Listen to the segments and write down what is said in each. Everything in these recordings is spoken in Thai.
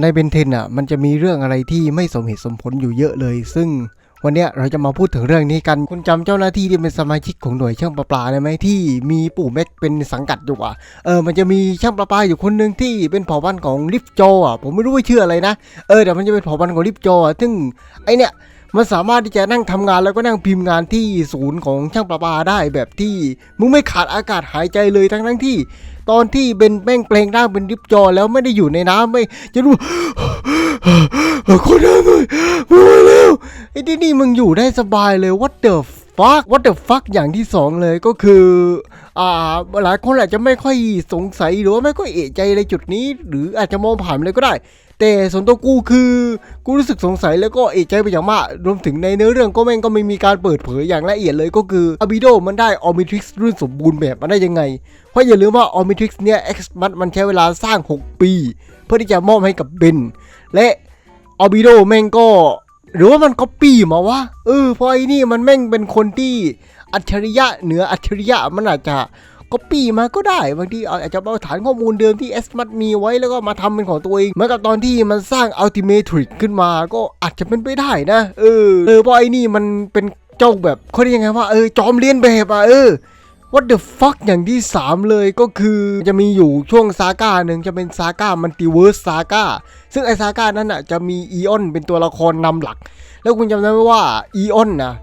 ในเบนเทนอะมันจะมีเรื่องอะไรที่ไม่สมเหตุสมผลอยู่เยอะเลย ซึ่งวันนี้เราจะมาพูดถึงเรื่องนี้กัน คุณจำเจ้าหน้าที่ที่เป็นสมาชิกของหน่วยช่างประปาได้ไหมที่มีปู่แม็กเป็นสังกัดอยู่อะเออมันจะมีช่างประปาอยู่คนหนึ่งที่เป็นเผ่าพันธุ์ของลิฟโจอะผมไม่รู้ว่าชื่ออะไรนะเออแต่มันจะเป็นเผ่าพันธุ์ของลิฟโจอะซึ่งไอเนี้ย มันสามารถที่จะนั่งทำงานแล้วก็นั่งพิมพ์งานที่ศูนย์ของช่างประปาได้แบบที่มึงไม่ขาดอากาศหายใจเลยทั้งทั้งที่ ตอนที่เป็นแป้งเปลงร่างเป็นริบจอแล้วไม่ได้อยู่ในน้ำไม่จะรู้คนน้ำเลยไม่ไหวแล้วไอ้ที่นี่มึงอยู่ได้สบายเลย what the fuck what the fuck อย่างที่สองเลยก็คือ อ่า หลายคนอาจจะไม่ค่อยสงสัยหรือว่าไม่ค่อยเอะใจในจุดนี้ หรืออาจจะมองผ่านเลยก็ได้ แต่ส่วนตัวกูคือกูรู้สึกสงสัยแล้วก็เอะใจไปอย่างมาก รวมถึงในเนื้อเรื่องก็แม่งก็ไม่มีการเปิดเผยอย่างละเอียดเลยก็คืออบิโดมันได้ออมิทริกซ์รุ่นสมบูรณ์แบบมาได้ยังไง เพราะอย่าลืมว่าออมิทริกซ์เนี่ย X มันมันใช้เวลาสร้าง 6 ปี เพื่อที่จะมอบให้กับเบนและออบิโดแม่งก็หรือว่ามันก็ปี้มาวะเออเพราะไอ้นี่มันแม่งเป็นคนที่อัจฉริยะเหนืออัจฉริยะมันอาจจะ ก็ปี้มาก็ได้บางทีอาจจะเอาฐานข้อมูลเดิมที่เอสมัดมีไว้แล้วก็มาทำเป็นของตัวเองเหมือนกับตอนที่มันสร้างอัลติเมทริกขึ้นมาก็อาจจะเป็นไปได้นะ เออเออเพราะไอ้นี่มันเป็นเจ้าแบบเขาเรียกยังไงว่าเออจอมเลียนแบบอะเออ What the fuck อย่างที่ 3 เลยก็คือจะมีอยู่ช่วงซาก้าหนึ่งจะเป็นซาก้ามันติเวิร์สซาก้าซึ่งไอซาก้านั้นอะจะมีอีออนเป็นตัวละครนำหลัก แล้วคุณจำได้ไหมว่าอีออนนะ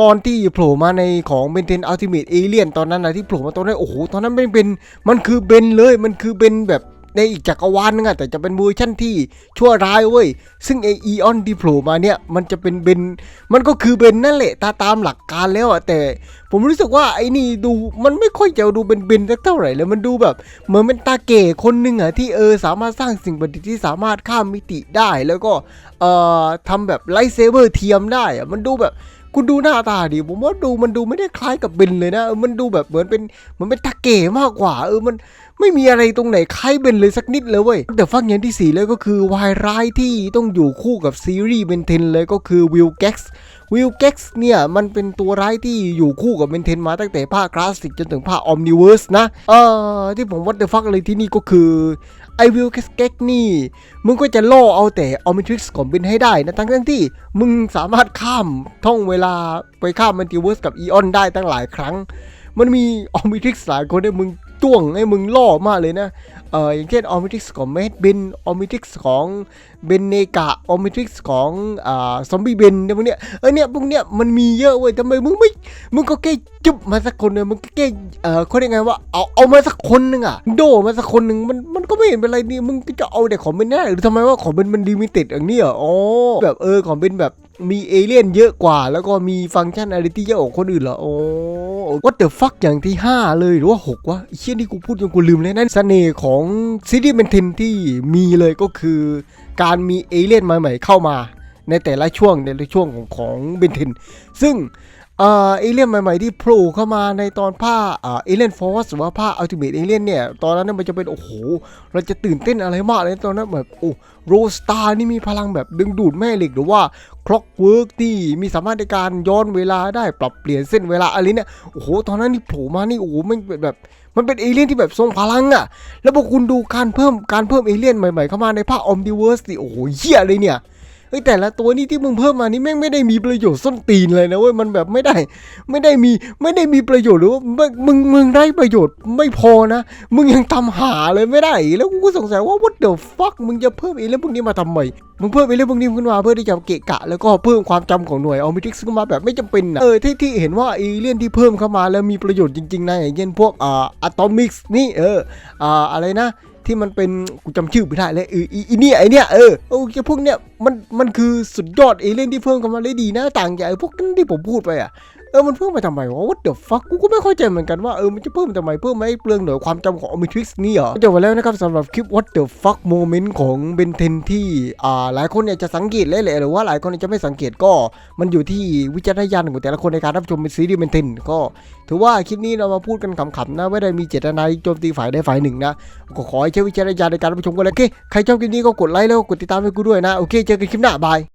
ตอนที่โผล่มาในของเบนเทนอัลติเมทเอเลียนตอนนั้นนะที่โผล่มาตอนนั้นโอ้โหตอนนั้นเป็นเป็นมันคือเบนเลยมันคือเบนแบบในอีกจักรวาลนึงอะแต่จะเป็นเวอร์ชั่นที่ชั่วร้ายเว้ย ซึ่งไอเอออนที่โผล่มาเนี่ย มันจะเป็นเบน มันก็คือเบนนั่นแหละตาตามหลักการแล้วอะแต่ ผมรู้สึกว่าไอ้นี่ดูมันไม่ค่อยจะดูเป็นเบนสักเท่าไหร่เลยมันดูแบบ เหมือนเป็นตาเก๋คนหนึ่งอะที่เออสามารถสร้างสิ่งประดิษฐ์ที่สามารถข้ามมิติได้แล้วก็เอ่อทำแบบไลท์เซเบอร์เทียมได้อะมันดูแบบ คุณดูหน้าตาดิผมว่าดูมันดูไม่ได้คล้ายกับบินเลยนะเออมันดูแบบเหมือนเป็นเหมือนเป็นตะเก๋มากกว่า เออมัน ไม่มีอะไรตรงไหนคล้ายเบนเลยสักนิดเลยเว้ยแต่ฟังอย่างที่สี่เลยก็คือวายร้ายที่ต้องอยู่คู่กับซีรีส์เบนเทนเลยก็คือวิลแก็กซ์วิลเก็กซ์เนี่ยมันเป็นตัวร้ายที่อยู่คู่กับเบนเทนมาตั้งแต่ภาคคลาสสิกจนถึงภาคออมนิเวิร์สนะเอ่อที่ผมวัดเดอะฟักเลยที่นี่ก็คือไอวิลเก็กนี่ มึงก็จะล่อเอาแต่ออมิทริกซ์ของเบนให้ได้นะทั้งทั้งที่มึงสามารถข้ามท่องเวลาไปข้ามมัลติเวิร์สกับอีออนได้ตั้งหลายครั้งมันมีออมิทริกซ์หลายคนให้มึง จ้วงให้มึงล่อมากเลยนะเอออย่างเช่นออมิทริกซ์ของเมดบินออมิทริกซ์ของเบนเนกะออมิทริกซ์ของอ่าซอมบี้เบนเนี่ยพวกเนี้ยเออเนี่ยพวกเนี้ยมันมีเยอะเว้ยทำไมมึงไม่มึงก็แค่จุบมาสักคนเนี่ยมึงก็แค่เอ่อเขาเรียกไงว่าเอาเอามาสักคนหนึ่งอะโดมาสักคนหนึ่งมันมันก็ไม่เห็นเป็นไรนี่มึงก็จะเอาแต่ของเบนแน่หรือทำไมว่าของเบนมันลิมิเต็ดอย่างนี้เหรออ๋อแบบเออของเบนแบบ มีเอเลี่ยนเยอะกว่า แล้วก็มีฟังก์ชันอะไรที่เยอะกว่าคนอื่นเหรอโอ้ what the fuck อย่างที่ 5 เลยหรือว่า 6วะเชี่ยนี่กูพูดจนกูลืมเลยนั่นเสน่ห์ของซีรีส์เบนเทนที่มีเลยก็คือ การมีเอเลี่ยนใหม่ๆเข้ามาในแต่ละช่วงในแต่ละช่วงของของเบนเทน ซึ่ง เอ่อเอเลี่ยนใหม่ๆที่โผล่เข้ามาในตอนภาคเออเอเลี่ยนฟอร์สหรือว่าภาคอัลติเมทเอเลี่ยนเนี่ย ตอนนั้นเนยมันจะเป็น โอ้โห เราจะตื่นเต้นอะไรมากเลยตอนนั้นแบบโอ้โรสตาร์นี่มีพลังแบบดึงดูดแม่เหล็กหรือว่าคล็อกเวิร์กที่มีสามารถในการย้อนเวลาได้ปรับเปลี่ยนเส้นเวลาอะไรเนี่ยโอ้โหตอนนั้นนี่โผล่มานี่โอ้โหมันเป็นแบบมันเป็นเอเลี่ยนที่แบบทรงพลังอะแล้วพอคุณดูการเพิ่มการเพิ่มเอเลี่ยนใหม่ๆเข้ามาในภาคออมดิเวิร์สสิโอ้โหเหี้ยเลยเนี่ย เฮ้ยแต่ละตัวนี่ที่มึงเพิ่มมานี่แม่งไม่ได้มีประโยชน์ส้นตีนเลยนะเว้ยมันแบบไม่ได้ ไม่ได้มีไม่ได้มีประโยชน์หรือว่ามึงมึงได้ประโยชน์ไม่พอนะ มึงยังทำหาเลยไม่ได้ แล้วกูก็สงสัยว่า what the fuck มึงจะเพิ่มเอเลี่ยนพวกนี้มาทำไมมึงเพิ่มเอเลี่ยนพวกนี้ขึ้นมาเพื่อที่จะเกะกะ แล้วก็เพิ่มความจำของหน่วยออมิทิกซ์ขึ้นมาแบบไม่จำเป็นนะเออที่ที่เห็นว่าเอเลี่ยนที่เพิ่มเข้ามาแล้วมีประโยชน์จริงๆนะอย่างเช่นพวกอ่าอะตอมิกส์นี่เอออ่าอะไรนะ ที่มันเป็นกูจำชื่อไม่ได้เลยเอออีเนี่ยไอเนี่ยเออโอ้ยพวกเนี้ยมันมันคือสุดยอดเอเลี่ยนที่เพิ่มเข้ามาเลยดีนะต่างจากไอพวกนั้นที่ผมพูดไปอะ เออมันเพิ่มมาทำไมวะ what the fuck กูก็ไม่เข้าใจเหมือนกันว่าเออมันจะเพิ่มทำไมเพิ่มไม่เปลืองหน่วยความจำของ Omnitrix นี่เหรอจบไปแล้วนะครับสำหรับคลิป what the fuck moment ของเบนเทนที่อ่าหลายคนเนี่ยจะสังเกตเลยแหละหรือว่าหลายคนเนี่ยจะไม่สังเกตก็ มันอยู่ที่วิจารณญาณของแต่ละคนในการรับชมเป็นซีรีส์เบนเทนก็ ถือว่าคลิปนี้เรามาพูดกันขำๆนะไม่ได้มีเจตนาโจมตีฝ่ายใดฝ่ายหนึ่งนะก็ขอให้ใช้วิจารณญาณในการรับชมกันเลยโอเคใครชอบคลิปนี้ก็กดไลค์แล้วก็กดติดตามให้กูด้วยนะโอเคเจอกันคลิปหน้าบาย